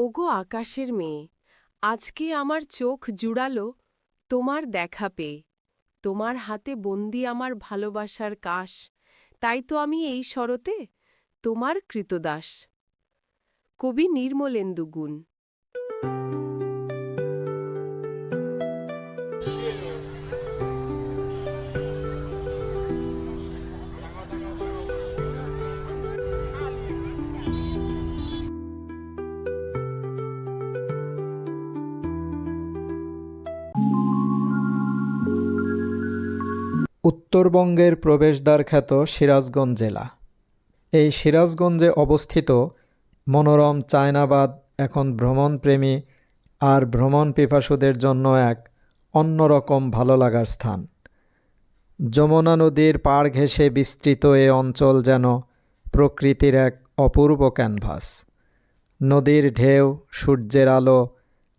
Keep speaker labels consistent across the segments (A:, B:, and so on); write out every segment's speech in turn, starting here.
A: ওগো আকাশের মেয়ে, আজকে আমার চোখ জুড়ালো তোমার দেখা পেয়ে। তোমার হাতে বন্দি আমার ভালোবাসার কাশ, তাই তো আমি এই শরতে তোমার কৃতদাস। কবি নির্মলেন্দু গুণ।
B: উত্তরবঙ্গের প্রবেশদ্বার খ্যাত সিরাজগঞ্জ জেলা। এই সিরাজগঞ্জে অবস্থিত মনোরম চায়নাবাদ এখন ভ্রমণপ্রেমী আর ভ্রমণ পিপাসুদের জন্য এক অন্যরকম ভালো লাগার স্থান। যমুনা নদীর পাড় ঘেঁষে বিস্তৃত এ অঞ্চল যেন প্রকৃতির এক অপূর্ব ক্যানভাস। নদীর ঢেউ, সূর্যের আলো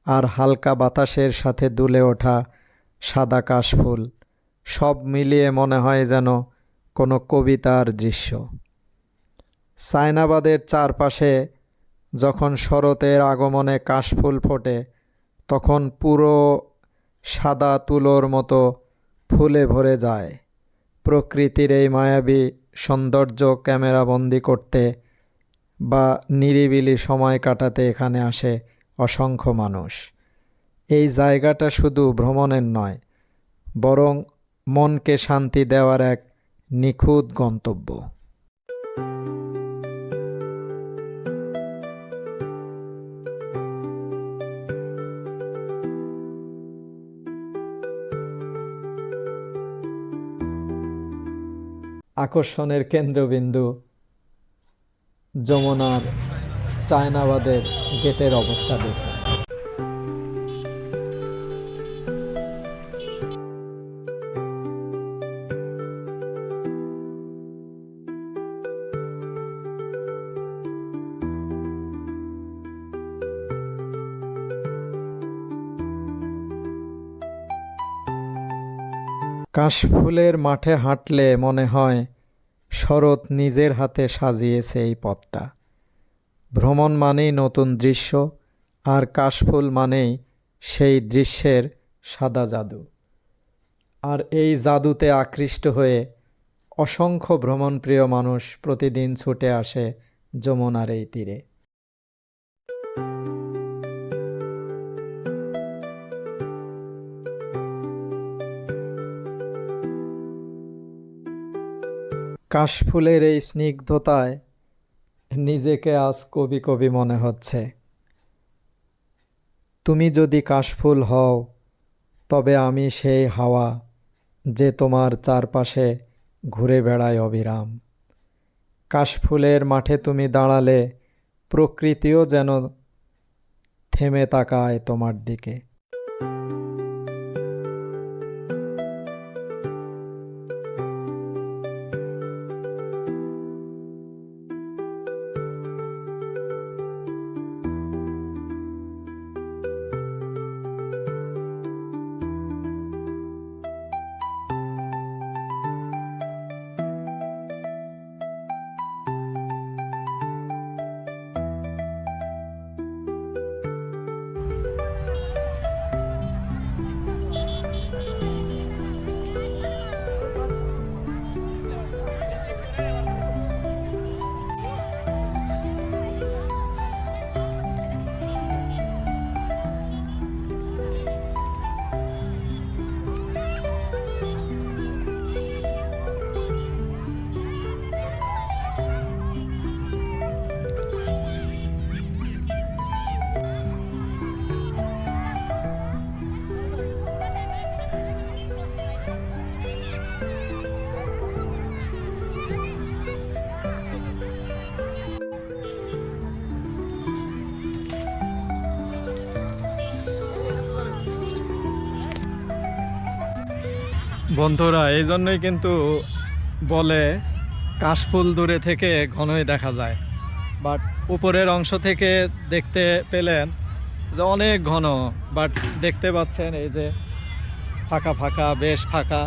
B: আর হালকা বাতাসের সাথে দুলে ওঠা সাদা কাশফুল সব মিলিয়ে মনে হয় যেন কোনো কবিতার দৃশ্য। সায়নাবাদের চারপাশে যখন শরতের আগমনে কাশফুল ফোটে, তখন পুরো সাদা তুলোর মতো ফুলে ভরে যায়। প্রকৃতির এই মায়াবী সৌন্দর্য ক্যামেরাবন্দি করতে বা নিরিবিলি সময় কাটাতে এখানে আসে অসংখ্য মানুষ। এই জায়গাটা শুধু ভ্রমণের নয়, বরং মনকে শান্তি দেওয়ার এক নিখুঁত গন্তব্য। আকর্ষণের কেন্দ্রবিন্দু যমুনার চায়নাবাদের গেটের অবস্থা দেখে কাশফুলের মাঠে হাঁটলে মনে হয় শরৎ নিজের হাতে সাজিয়েছে এই পথটা। ভ্রমণ মানেই নতুন দৃশ্য, আর কাশফুল মানেই সেই দৃশ্যের সাদা জাদু। আর এই জাদুতে আকৃষ্ট হয়ে অসংখ্য ভ্রমণপ্রিয় মানুষ প্রতিদিন ছুটে আসে যমুনার এই তীরে। কাশফুলের এই স্নিগ্ধতায় নিজেকে আজ কবি কবি মনে হচ্ছে। তুমি যদি কাশফুল হও, তবে আমি সেই হাওয়া যে তোমার চারপাশে ঘুরে বেড়ায় অবিরাম। কাশফুলের মাঠে তুমি দাঁড়ালে প্রকৃতিও যেন থেমে তাকায় তোমার দিকে। বন্ধুরা, এই জন্যই কিন্তু বলে কাশফুল দূরে থেকে ঘনই দেখা যায়। বাট উপরের অংশ থেকে দেখতে পেলেন যে অনেক ঘন। বাট দেখতে পাচ্ছেন এই যে ফাঁকা ফাঁকা, বেশ ফাঁকা।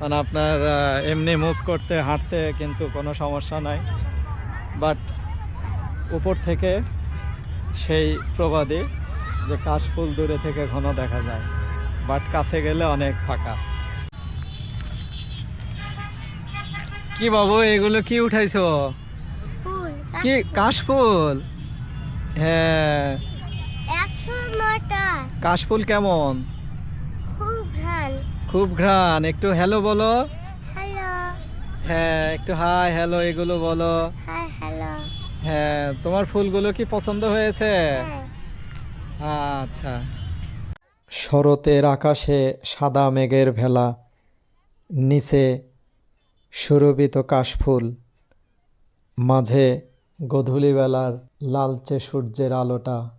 B: মানে আপনার এমনি মুভ করতে, হাঁটতে কিন্তু কোনো সমস্যা নাই। বাট উপর থেকে সেই প্রবাদে যে কাশফুল দূরে থেকে ঘন দেখা যায়। বাট কাছে গেলে অনেক ফাঁকা। কি বাবু এগুলো কি উঠাইছো? কি কাশফুল। হ্যাঁ। কাশফুল কেমন?
C: খুব ঘ্রাণ।
B: খুব ঘ্রাণ। একটু হ্যালো বলো।
C: হ্যালো।
B: হ্যাঁ একটু হাই হ্যালো এগুলো বলো।
C: Hi hello.
B: হ্যাঁ তোমার ফুলগুলো কি পছন্দ হয়েছে?
C: হ্যাঁ।
B: আচ্ছা। শরতের আকাশে সাদা মেঘের ভেলা নিচে সুরভিত কাশফুল। মাঝে গধূলিবেলার লালচে সূর্যের আলোটা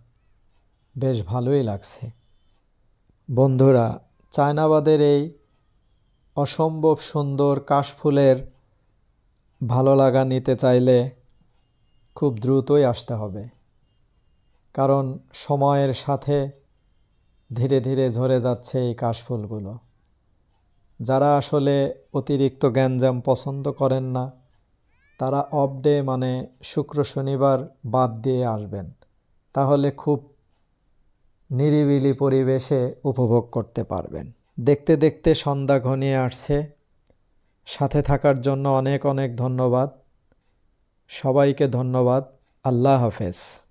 B: বেশ ভালোই লাগছে। বন্ধুরা, চায়নাবাদের এই অসম্ভব সুন্দর কাশফুলের ভালো লাগা নিতে চাইলে খুব দ্রুতই আসতে হবে। কারণ সময়ের সাথে ধীরে ধীরে ঝরে যাচ্ছে এই কাশফুলগুলো। যারা আসলে অতিরিক্ত গ্যাঞ্জাম পছন্দ করেন না, তারা অফ ডে মানে শুক্র শনিবার বাদ দিয়ে আসবেন। তাহলে খুব নিরিবিলি পরিবেশে উপভোগ করতে পারবেন। দেখতে দেখতে সন্ধ্যা ঘনিয়ে আসছে। সাথে থাকার জন্য অনেক অনেক ধন্যবাদ। সবাইকে ধন্যবাদ। আল্লাহ হাফেজ।